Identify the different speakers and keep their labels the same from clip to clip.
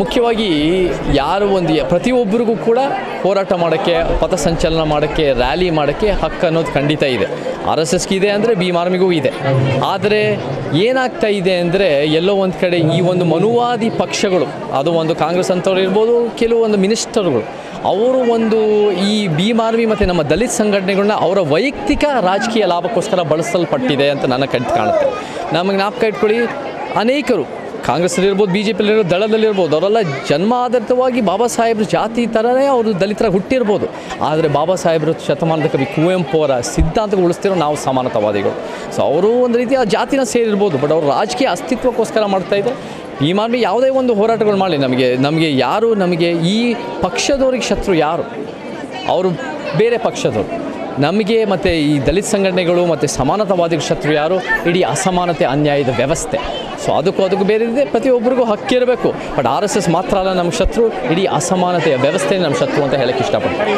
Speaker 1: ಮುಖ್ಯವಾಗಿ ಯಾರು ಒಂದು ಪ್ರತಿಯೊಬ್ಬರಿಗೂ ಕೂಡ ಹೋರಾಟ ಮಾಡೋಕ್ಕೆ ಪಥಸಂಚಲನ ಮಾಡೋಕ್ಕೆ, ರ್ಯಾಲಿ ಮಾಡೋಕ್ಕೆ ಹಕ್ಕು ಅನ್ನೋದು ಖಂಡಿತ ಇದೆ. ಆರ್ ಎಸ್ ಎಸ್ಗೆ ಇದೆ ಅಂದರೆ ಬಿ ಆರ್ಮಿಗೂ ಇದೆ. ಆದರೆ ಏನಾಗ್ತಾ ಇದೆ ಅಂದರೆ ಎಲ್ಲೋ ಒಂದು ಕಡೆ ಈ ಒಂದು ಮನುವಾದಿ ಪಕ್ಷಗಳು, ಅದು ಒಂದು ಕಾಂಗ್ರೆಸ್ ಅಂತವ್ರು ಇರ್ಬೋದು ಕೆಲವೊಂದು ಮಿನಿಸ್ಟರ್ಗಳು, ಅವರು ಒಂದು ಈ ಭೀಮ್ ಆರ್ಮಿ ಮತ್ತು ನಮ್ಮ ದಲಿತ ಸಂಘಟನೆಗಳನ್ನ ಅವರ ವೈಯಕ್ತಿಕ ರಾಜಕೀಯ ಲಾಭಕ್ಕೋಸ್ಕರ ಬಳಸಲ್ಪಟ್ಟಿದೆ ಅಂತ ನನ್ನ ಕಂಡು ಕಾಣುತ್ತೆ. ನಮಗೆ ಜ್ಞಾಪಕ ಇಟ್ಕೊಳ್ಳಿ, ಅನೇಕರು ಕಾಂಗ್ರೆಸ್ಸಲ್ಲಿರ್ಬೋದು ಬಿ ಜೆ ಪಿಲಿರ್ಬೋದು ದಳದಲ್ಲಿರ್ಬೋದು, ಅವರೆಲ್ಲ ಜನ್ಮ ಆಧಾರಿತವಾಗಿ ಬಾಬಾ ಸಾಹೇಬ್ರ ಜಾತಿ ಥರನೇ ಅವರು ದಲಿತರ ಹುಟ್ಟಿರ್ಬೋದು. ಆದರೆ ಬಾಬಾ ಸಾಹೇಬ್ರ ಶತಮಾನದ ಕವಿ ಕುವೆಂಪು ಅವರ ಸಿದ್ಧಾಂತಗಳು ಉಳಿಸ್ತಿರೋ ನಾವು ಸಮಾನತಾವಾದಿಗಳು. ಸೊ ಅವರು ಒಂದು ರೀತಿಯ ಜಾತಿನ ಸೇರಿರ್ಬೋದು ಬಟ್ ಅವರು ರಾಜಕೀಯ ಅಸ್ತಿತ್ವಕ್ಕೋಸ್ಕರ ಮಾಡ್ತಾ ಇದೆ. ಈ ಮಾರ್ಮಿ ಯಾವುದೇ ಒಂದು ಹೋರಾಟಗಳು ಮಾಡಲಿ, ನಮಗೆ ನಮಗೆ ಯಾರು, ನಮಗೆ ಈ ಪಕ್ಷದವ್ರಿಗೆ ಶತ್ರು ಯಾರು? ಅವರು ಬೇರೆ ಪಕ್ಷದವರು. ನಮಗೆ ಮತ್ತು ಈ ದಲಿತ ಸಂಘಟನೆಗಳು ಮತ್ತು ಸಮಾನತಾವಾದಿಗಳ ಶತ್ರು ಯಾರು? ಇಡೀ ಅಸಮಾನತೆ, ಅನ್ಯಾಯದ ವ್ಯವಸ್ಥೆ. ಸೊ ಅದಕ್ಕೂ ಅದಕ್ಕೂ ಬೇರೆ ಇದೆ. ಪ್ರತಿಯೊಬ್ಬರಿಗೂ ಹಕ್ಕಿರಬೇಕು ಬಟ್ ಆರ್ ಎಸ್ ಎಸ್ ಮಾತ್ರ ಅಲ್ಲ ನಮ್ಮ ಶತ್ರು. ಇಡೀ ಅಸಮಾನತೆಯ ವ್ಯವಸ್ಥೆ ನಮ್ಮ ಶತ್ರು ಅಂತ ಹೇಳಕ್ಕೆ ಇಷ್ಟಪಡ್ತೀನಿ.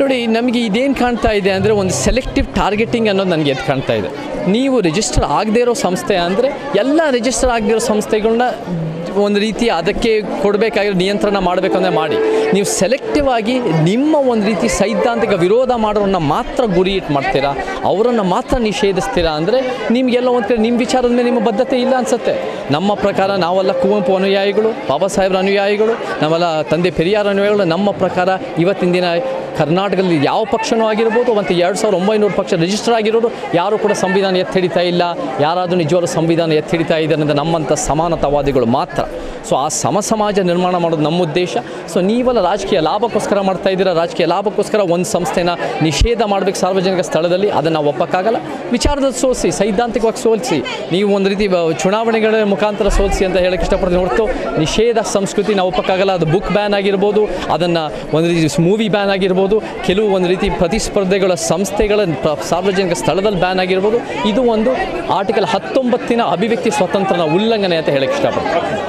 Speaker 1: ನೋಡಿ ನಮಗೆ ಇದೇನು ಕಾಣ್ತಾ ಇದೆ ಅಂದರೆ ಒಂದು ಸೆಲೆಕ್ಟಿವ್ ಟಾರ್ಗೆಟಿಂಗ್ ಅನ್ನೋದು ನನಗೆ ಎದ್ದು ಕಾಣ್ತಾ ಇದೆ. ನೀವು ರಿಜಿಸ್ಟರ್ ಆಗದೇ ಇರೋ ಸಂಸ್ಥೆ ಅಂದರೆ ಎಲ್ಲ ರಿಜಿಸ್ಟರ್ ಆಗದೇ ಇರೋ ಸಂಸ್ಥೆಗಳನ್ನ ಒಂದು ರೀತಿ ಅದಕ್ಕೆ ಕೊಡಬೇಕಾಗಿರೋ ನಿಯಂತ್ರಣ ಮಾಡಬೇಕಂದ್ರೆ ಮಾಡಿ. ನೀವು ಸೆಲೆಕ್ಟಿವ್ ಆಗಿ ನಿಮ್ಮ ಒಂದು ರೀತಿ ಸೈದ್ಧಾಂತಿಕ ವಿರೋಧ ಮಾಡೋರನ್ನ ಮಾತ್ರ ಗುರಿ ಇಟ್ಟು ಮಾಡ್ತೀರಾ? ಅವರನ್ನು ಮಾತ್ರ ನಿಷೇಧಿಸ್ತೀರಾ? ಅಂದರೆ ನಿಮಗೆಲ್ಲ ಒಂದು ಕಡೆ ನಿಮ್ಮ ವಿಚಾರದ ಮೇಲೆ ನಿಮ್ಮ ಬದ್ಧತೆ ಇಲ್ಲ ಅನಿಸುತ್ತೆ. ನಮ್ಮ ಪ್ರಕಾರ ನಾವೆಲ್ಲ ಕುವೆಂಪು ಅನುಯಾಯಿಗಳು, ಬಾಬಾ ಸಾಹೇಬ್ರ ಅನುಯಾಯಿಗಳು, ನಾವೆಲ್ಲ ತಂದೆ ಪೆರಿಯಾರ ಅನುಯಾಯಿಗಳು, ನಮ್ಮ ಪ್ರಕಾರ ಇವತ್ತಿನ ದಿನ ಕರ್ನಾಟಕದಲ್ಲಿ ಯಾವ ಪಕ್ಷನೂ ಆಗಿರ್ಬೋದು, ಮತ್ತು ಎರಡು ಸಾವಿರದ ಒಂಬೈನೂರು ಪಕ್ಷ ರಿಜಿಸ್ಟರ್ ಆಗಿರೋರು, ಯಾರು ಕೂಡ ಸಂವಿಧಾನ ಎತ್ತಿ ಹಿಡಿತಾ ಇಲ್ಲ. ಯಾರಾದರೂ ನಿಜವಾಗ್ಲೂ ಸಂವಿಧಾನ ಎತ್ತಿ ಹಿಡಿತಾ ಇದ್ದಾರೆ ಅಂದರೆ ನಮ್ಮಂಥ ಸಮಾನತಾವಾದಿಗಳು ಮಾತ್ರ. ಸೊ ಆ ಸಮ ಸಮಾಜ ನಿರ್ಮಾಣ ಮಾಡೋದು ನಮ್ಮ ಉದ್ದೇಶ. ಸೊ ನೀವೆಲ್ಲ ರಾಜಕೀಯ ಲಾಭಕ್ಕೋಸ್ಕರ ಮಾಡ್ತಾ ಇದ್ದೀರಾ? ರಾಜಕೀಯ ಲಾಭಕ್ಕೋಸ್ಕರ ಒಂದು ಸಂಸ್ಥೆನ ನಿಷೇಧ ಮಾಡಬೇಕು ಸಾರ್ವಜನಿಕ ಸ್ಥಳದಲ್ಲಿ? ಅದನ್ನು ಒಪ್ಪಕ್ಕಾಗಲ್ಲ. ವಿಚಾರದಲ್ಲಿ ಸೋಲಿಸಿ, ಸೈದ್ಧಾಂತಿಕವಾಗಿ ಸೋಲಿಸಿ. ನೀವು ಒಂದು ರೀತಿ ಚುನಾವಣೆಗಳ ಮುಖಾಂತರ ಸೋಲಿಸಿ ಅಂತ ಹೇಳಕ್ಕೆ ಇಷ್ಟಪಡ್ತೀನಿ ಹೊರತು ನಿಷೇಧ ಸಂಸ್ಕೃತಿ ನಾವು ಒಪ್ಪಕ್ಕಾಗಲ್ಲ. ಅದು ಬುಕ್ ಬ್ಯಾನ್ ಆಗಿರ್ಬೋದು, ಅದನ್ನು ಒಂದು ರೀತಿ ಮೂವಿ ಬ್ಯಾನ್ ಆಗಿರ್ಬೋದು ಕೆಲವು ಒಂದು ರೀತಿ ಪ್ರತಿಸ್ಪರ್ಧೆಗಳ ಸಂಸ್ಥೆಗಳ ಸಾರ್ವಜನಿಕ ಸ್ಥಳದಲ್ಲಿ ಬ್ಯಾನ್ ಆಗಿರ್ಬೋದು. ಇದು ಒಂದು ಆರ್ಟಿಕಲ್ ಹತ್ತೊಂಬತ್ತಿನ ಅಭಿವ್ಯಕ್ತಿ ಸ್ವತಂತ್ರನ ಉಲ್ಲಂಘನೆ ಅಂತ ಹೇಳಕ್ಕೆ ಇಷ್ಟಪಡ್ತೀನಿ.